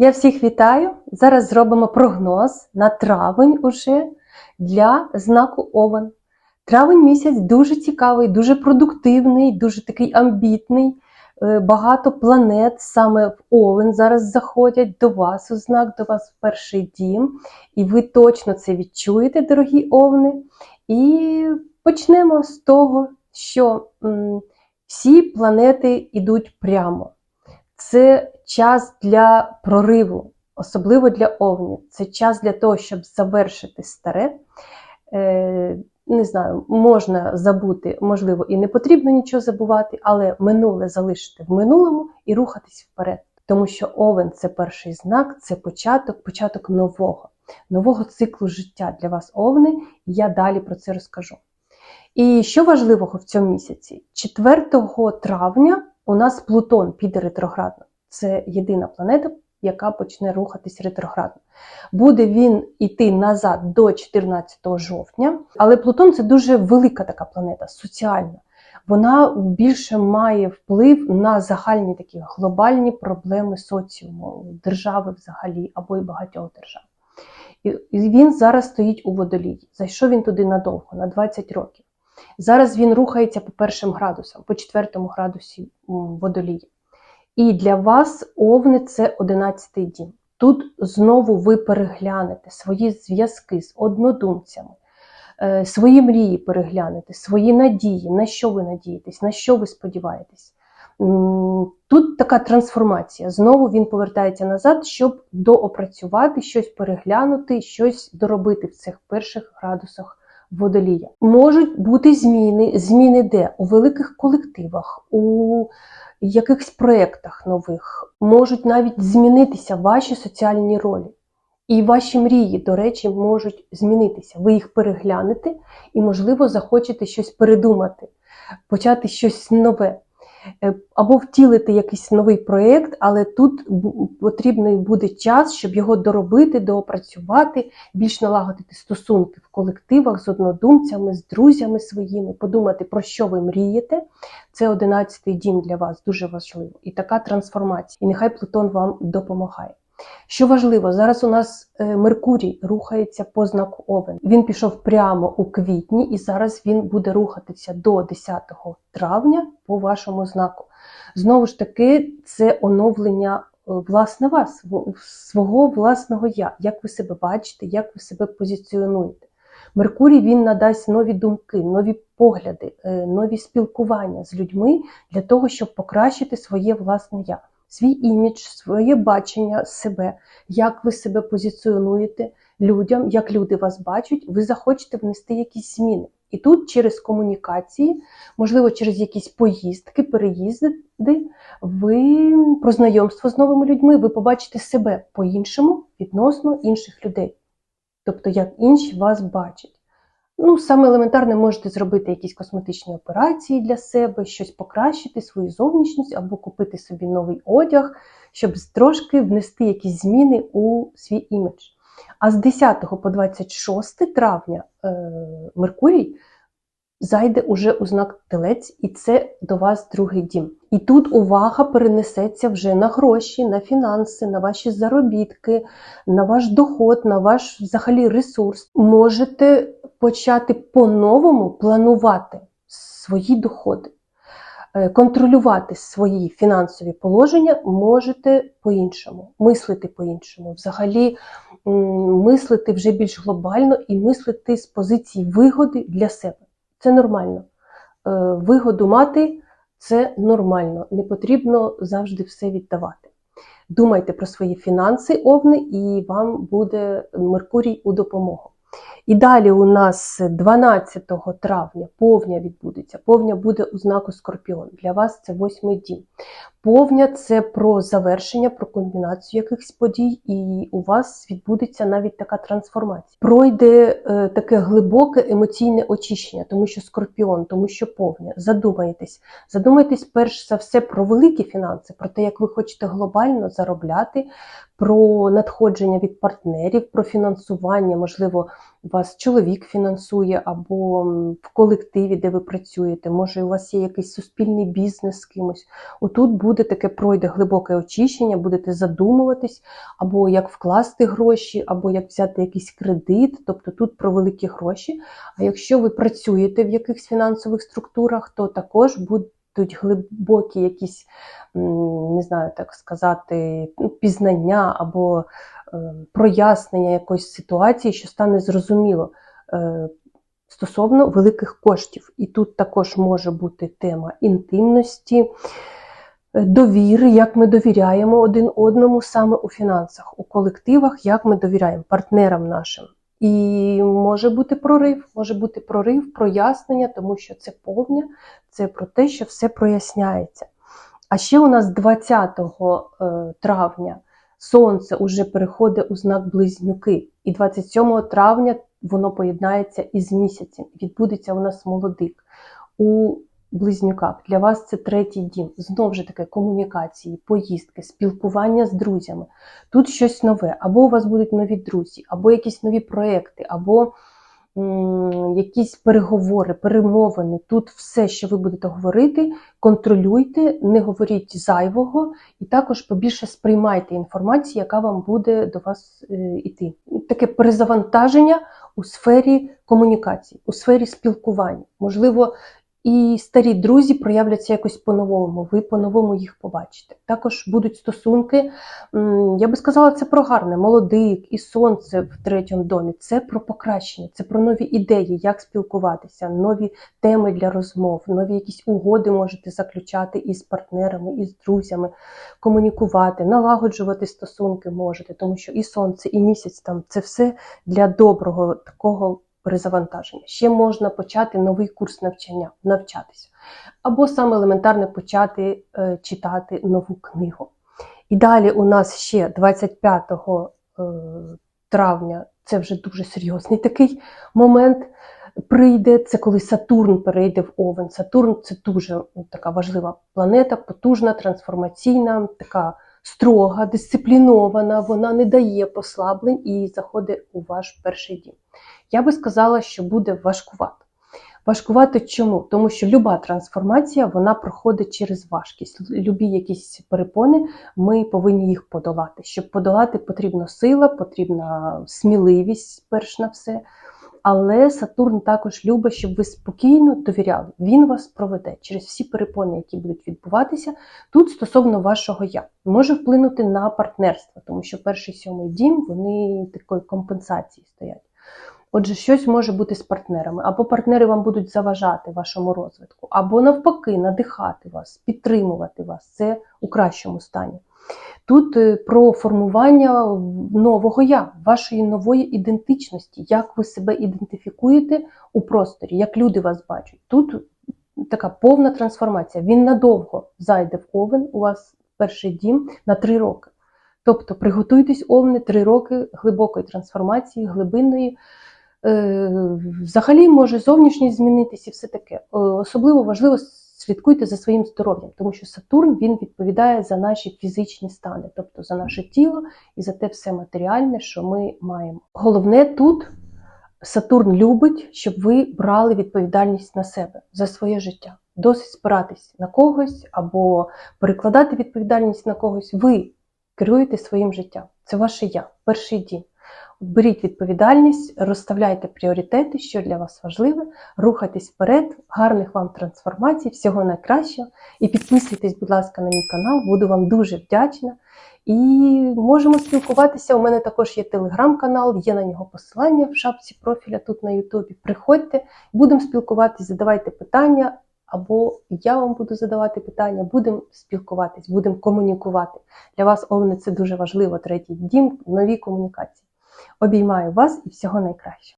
Я всіх вітаю. Зараз зробимо прогноз на травень уже для знаку Овен. Травень місяць дуже цікавий, дуже продуктивний, дуже такий амбітний. Е, Багато планет саме в Овен зараз заходять до вас у знак, до вас в перший дім. І ви точно це відчуєте, дорогі овни. І почнемо з того, що всі планети йдуть прямо. Це час для прориву, особливо для овнів. Це час для того, щоб завершити старе. Е, не знаю, можна забути, можливо, і не потрібно нічого забувати, але минуле залишити в минулому і рухатись вперед. Тому що овен це перший знак, це початок, початок нового, нового циклу життя для вас, овни, я далі про це розкажу. І що важливого в цьому місяці? 4 травня у нас Плутон піде ретроградно. Це єдина планета, яка почне рухатись ретроградно. Буде він іти назад до 14 жовтня, але Плутон це дуже велика така планета, соціальна. Вона більше має вплив на загальні такі глобальні проблеми соціуму, держави взагалі або й багатьох держав. І він зараз стоїть у водолії. Зайшов він туди надовго, на 20 років. Зараз він рухається по першим градусам, по четвертому градусі водолії. І для вас овни це 11-й дім. Тут знову ви переглянете свої зв'язки з однодумцями, е, свої мрії переглянете, свої надії, на що ви надієтесь, на що ви сподіваєтесь. Тут така трансформація. Знову він повертається назад, щоб доопрацювати, щось переглянути, щось доробити в цих перших градусах водолія. Можуть бути зміни, зміни де? У великих колективах, у якихось проєктах нових, можуть навіть змінитися ваші соціальні ролі. І ваші мрії, до речі, можуть змінитися. Ви їх переглянете і, можливо, захочете щось передумати, почати щось нове. Або втілити якийсь новий проєкт, але тут потрібний буде час, щоб його доробити, доопрацювати, більш налагодити стосунки в колективах з однодумцями, з друзями своїми, подумати, про що ви мрієте. Це 11-й дім для вас, дуже важливо. І така трансформація. І нехай Плутон вам допомагає. Що важливо, зараз у нас Меркурій рухається по знаку Овен. Він пішов прямо у квітні, і зараз він буде рухатися до 10 травня по вашому знаку. Знову ж таки, це оновлення власне вас, свого власного я, як ви себе бачите, як ви себе позиціонуєте. Меркурій він надасть нові думки, нові погляди, нові спілкування з людьми для того, щоб покращити своє власне я свій імідж, своє бачення себе, як ви себе позиціонуєте людям, як люди вас бачать, ви захочете внести якісь зміни. І тут через комунікації, можливо, через якісь поїздки, переїзди, ви про знайомство з новими людьми, ви побачите себе по-іншому відносно інших людей. Тобто, як інші вас бачать. Ну, саме елементарне можете зробити якісь косметичні операції для себе, щось покращити свою зовнішність або купити собі новий одяг, щоб трошки внести якісь зміни у свій імідж. А з 10 по 26 травня е, Меркурій зайде уже у знак телець, і це до вас другий дім. І тут увага перенесеться вже на гроші, на фінанси, на ваші заробітки, на ваш доход, на ваш взагалі ресурс. Можете почати по-новому планувати свої доходи, контролювати свої фінансові положення можете по-іншому, мислити по-іншому, взагалі мислити вже більш глобально і мислити з позиції вигоди для себе. Це нормально. Вигоду мати це нормально, не потрібно завжди все віддавати. Думайте про свої фінанси, овни, і вам буде Меркурій у допомогу. І далі у нас 12 травня повня відбудеться. Повня буде у знаку Скорпіон. Для вас це восьмий дім. Повня це про завершення, про комбінацію якихось подій, і у вас відбудеться навіть така трансформація. Пройде е, таке глибоке емоційне очищення, тому що скорпіон, тому що повня. Задумайтесь. Задумайтесь перш за все про великі фінанси, про те, як ви хочете глобально заробляти, про надходження від партнерів, про фінансування, можливо, вас чоловік фінансує, або в колективі, де ви працюєте, може, у вас є якийсь суспільний бізнес з кимось. Отут буде буде таке пройде глибоке очищення, будете задумуватись, або як вкласти гроші, або як взяти якийсь кредит. Тобто тут про великі гроші. А якщо ви працюєте в якихось фінансових структурах, то також будуть глибокі якісь, не знаю, так сказати, ну, пізнання або е, прояснення якоїсь ситуації, що стане зрозуміло. е, Стосовно великих коштів, і тут також може бути тема інтимності, е, довіри, як ми довіряємо один одному саме у фінансах, у колективах, як ми довіряємо партнерам нашим. І може бути прорив, може бути прорив, прояснення, тому що це повня, це про те, що все проясняється. А ще у нас 20 е, травня сонце уже переходить у знак близнюки, і 27 травня воно поєднається із місяцем. Відбудеться у нас молодик у близнюках. Для вас це третій дім. Знову ж таки, комунікації, поїздки, спілкування з друзями. Тут щось нове, або у вас будуть нові друзі, або якісь нові проекти, або якісь переговори, перемовини. Тут все, що ви будете говорити, контролюйте, не говоріть зайвого, і також побільше сприймайте інформацію, яка вам буде до вас е, іти. Таке перезавантаження у сфері комунікації, у сфері спілкування. Можливо, і старі друзі проявляться якось по-новому, ви по-новому їх побачите. Також будуть стосунки, я би сказала, це про гарне, молодик і сонце в третьому домі. Це про покращення, це про нові ідеї, як спілкуватися, нові теми для розмов, нові якісь угоди можете заключати із партнерами, із друзями, комунікувати, налагоджувати стосунки можете, тому що і сонце, і місяць там це все для доброго такого перезавантаження. Ще можна почати новий курс навчання, навчатися. Або саме елементарно почати е, читати нову книгу. І далі у нас ще 25 е, травня, це вже дуже серйозний такий момент. Прийде це коли Сатурн перейде в Овен. Сатурн це дуже ну, така важлива планета, потужна, трансформаційна, така строга, дисциплінована, вона не дає послаблень і заходить у ваш перший дім. Я би сказала, що буде важкувато. Важкувати чому? Тому що люба трансформація вона проходить через важкість. Любі якісь перепони, ми повинні їх подолати. Щоб подолати, потрібна сила, потрібна сміливість, перш на все. Але Сатурн також любить, щоб ви спокійно довіряли. Він вас проведе через всі перепони, які будуть відбуватися. Тут стосовно вашого я може вплинути на партнерство, тому що перший сьомий дім вони такої компенсації стоять. Отже, щось може бути з партнерами, або партнери вам будуть заважати вашому розвитку, або навпаки, надихати вас, підтримувати вас. Це у кращому стані. Тут е, про формування нового я, вашої нової ідентичності, як ви себе ідентифікуєте у просторі, як люди вас бачать. Тут така повна трансформація. Він надовго зайде в овен, у вас перший дім на три роки. Тобто приготуйтесь овни три роки глибокої трансформації, глибинної. Е, Взагалі може зовнішність змінитися і все таке. Е, Особливо важливо слідкуйте за своїм здоров'ям, тому що Сатурн він відповідає за наші фізичні стани, тобто за наше тіло і за те все матеріальне, що ми маємо. Головне тут Сатурн любить, щоб ви брали відповідальність на себе за своє життя. Досить спиратись на когось або перекладати відповідальність на когось. Ви керуєте своїм життям. Це ваше я, перший дім. Беріть відповідальність, розставляйте пріоритети, що для вас важливе, рухайтесь вперед, гарних вам трансформацій, всього найкращого. І підписуйтесь, будь ласка, на мій канал, буду вам дуже вдячна. І можемо спілкуватися. У мене також є телеграм-канал, є на нього посилання в шапці профіля тут на Ютубі. Приходьте, будемо спілкуватися, задавайте питання, або я вам буду задавати питання, будемо спілкуватись, будемо комунікувати. Для вас, Овни, це дуже важливо, третій дім, нові комунікації. Обіймаю вас і всього найкращого.